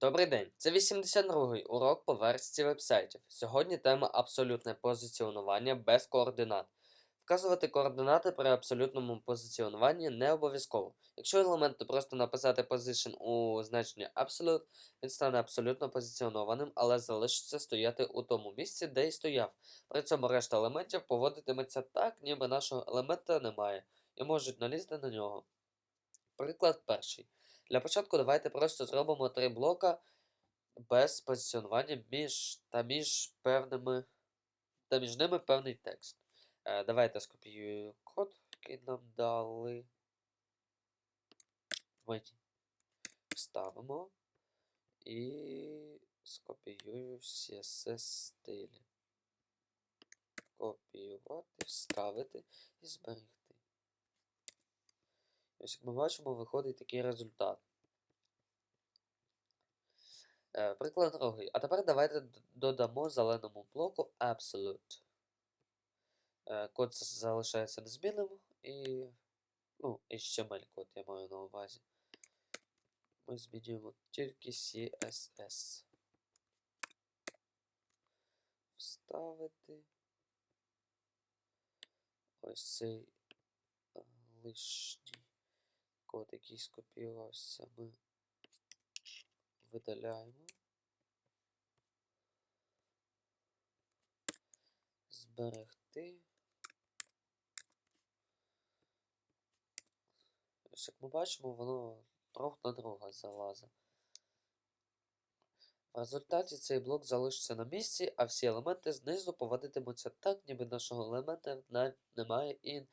Добрий день, це 82-й урок по версії вебсайтів. Сьогодні тема абсолютне позиціонування без координат. Вказувати координати при абсолютному позиціонуванні не обов'язково. Якщо елементу просто написати position у значенні absolute, він стане абсолютно позиціонованим, але залишиться стояти у тому місці, де й стояв. При цьому решта елементів поводитиметься так, ніби нашого елемента немає, і можуть налізти на нього. Приклад перший. Для початку давайте просто зробимо три блока без позиціонування між та між певними та між ними певний текст. Е, давайте скопіюю код, який нам дали. Вставимо і скопіюю CSS стилі. Копіювати, вставити і зберегти. Ось як ми бачимо, виходить такий результат. Е, приклад другий. А тепер давайте додамо зеленому блоку Absolute. Е, код залишається незмінним і. Ну, HTML код я маю на увазі. Ми змінюємо тільки CSS. Вставити. Ось цей е, лишній код, який скопіювався, ми видаляємо. Зберегти. Ось як ми бачимо, воно друг на друга залазить. В результаті цей блок залишиться на місці, а всі елементи знизу поводитимуться так, ніби нашого елемента немає і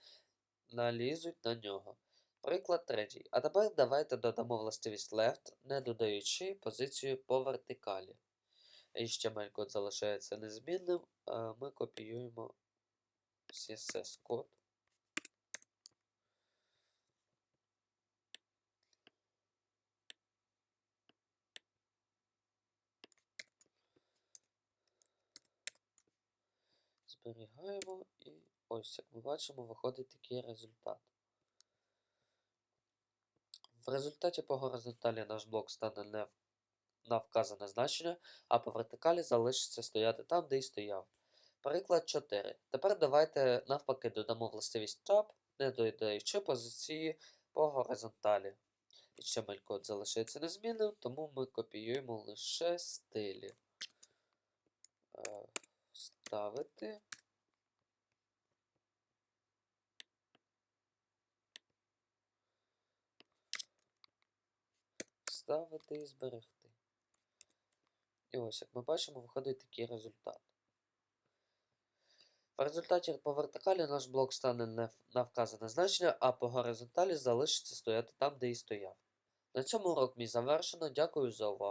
налізуть на нього. Приклад третій. А тепер давайте додамо властивість left, не додаючи позицію по вертикалі. HTML код залишається незмінним, а ми копіюємо CSS код. Зберігаємо і ось, як ми бачимо, виходить такий результат. В результаті по горизонталі наш блок стане не на вказане значення, а по вертикалі залишиться стояти там, де й стояв. Приклад 4. Тепер давайте навпаки додамо властивість tab, не додаючи позиції по горизонталі. HTML код залишається незмінним, тому ми копіюємо лише стилі. Е, Вставити. І зберегти. І ось, як ми бачимо, виходить такий результат. В результаті по вертикалі наш блок стане не на вказане значення, а по горизонталі залишиться стояти там, де і стояв. На цьому урок мій завершено. Дякую за увагу.